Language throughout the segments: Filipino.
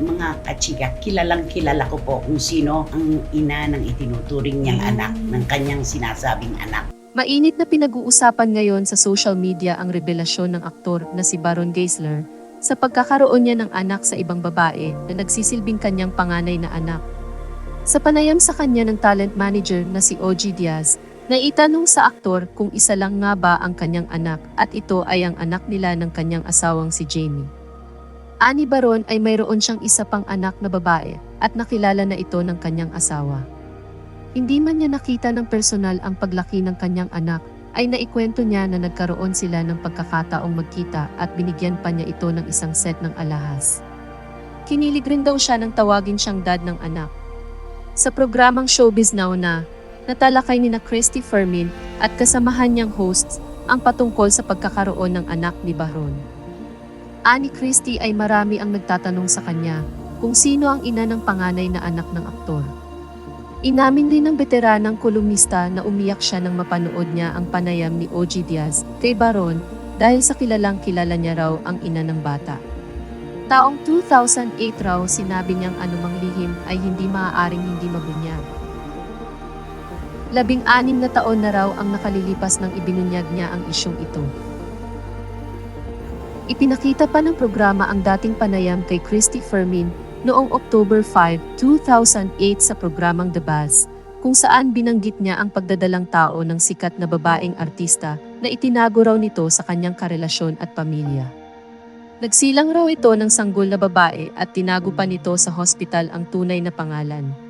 mga kachiga, kilalang kilala ko po kung sino ang ina ng itinuturing niyang anak, ng kanyang sinasabing anak. Mainit na pinag-uusapan ngayon sa social media ang revelasyon ng aktor na si Baron Geisler sa pagkakaroon niya ng anak sa ibang babae na nagsisilbing kanyang panganay na anak. Sa panayam sa kanya ng talent manager na si OG Diaz, naitanong sa aktor kung isa lang nga ba ang kanyang anak at ito ay ang anak nila ng kanyang asawang si Jamie. Ani Baron ay mayroon siyang isa pang anak na babae at nakilala na ito ng kanyang asawa. Hindi man niya nakita ng personal ang paglaki ng kanyang anak, ay naikwento niya na nagkaroon sila ng pagkakataong magkita at binigyan pa niya ito ng isang set ng alahas. Kinilig rin daw siya nang tawagin siyang dad ng anak. Sa programang Showbiz Now na, natalakay ni na Christy Fermin at kasamahan niyang hosts ang patungkol sa pagkakaroon ng anak ni Baron. Ani Christy ay marami ang nagtatanong sa kanya kung sino ang ina ng panganay na anak ng aktor. Inamin din ng veteranang kolumnista na umiyak siya nang mapanood niya ang panayam ni OG Diaz kay Baron dahil sa kilalang kilala niya raw ang ina ng bata. Taong 2008 raw sinabi niyang anumang lihim ay hindi maaaring hindi mabunyag. Labing-anim na taon na raw ang nakalilipas nang ibinunyag niya ang isyong ito. Ipinakita pa ng programa ang dating panayam kay Christy Fermin noong October 5, 2008 sa programang The Buzz, kung saan binanggit niya ang pagdadalang tao ng sikat na babaeng artista na itinago raw nito sa kanyang karelasyon at pamilya. Nagsilang raw ito ng sanggol na babae at tinago pa nito sa hospital ang tunay na pangalan.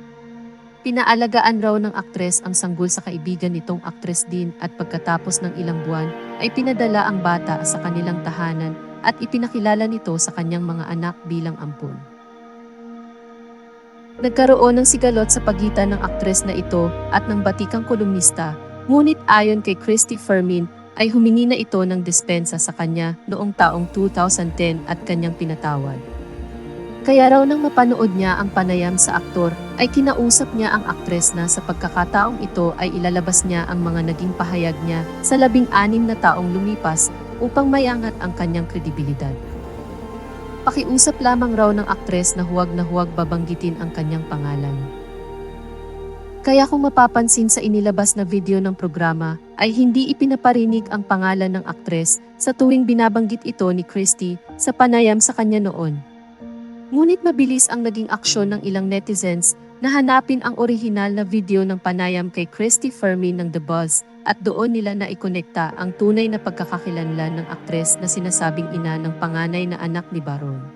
Pinaalagaan raw ng aktres ang sanggol sa kaibigan nitong aktres din at pagkatapos ng ilang buwan ay pinadala ang bata sa kanilang tahanan at ipinakilala nito sa kanyang mga anak bilang ampon. Nagkaroon ng sigalot sa pagitan ng aktres na ito at ng batikang kolumnista, ngunit ayon kay Christy Fermin ay humingi na ito ng dispensa sa kanya noong taong 2010 at kanyang pinatawad. Kaya raw nang mapanood niya ang panayam sa aktor, ay kinausap niya ang aktres na sa pagkakataong ito ay ilalabas niya ang mga naging pahayag niya sa labing-anim na taong lumipas upang mayangat ang kanyang kredibilidad. Pakiusap lamang raw ng aktres na huwag na huwag babanggitin ang kanyang pangalan. Kaya kung mapapansin sa inilabas na video ng programa, ay hindi ipinaparinig ang pangalan ng aktres sa tuwing binabanggit ito ni Christy sa panayam sa kanya noon. Ngunit mabilis ang naging aksyon ng ilang netizens na hanapin ang orihinal na video ng panayam kay Christy Fermin ng The Buzz at doon nila na ikonekta ang tunay na pagkakakilanlan ng aktres na sinasabing ina ng panganay na anak ni Baron.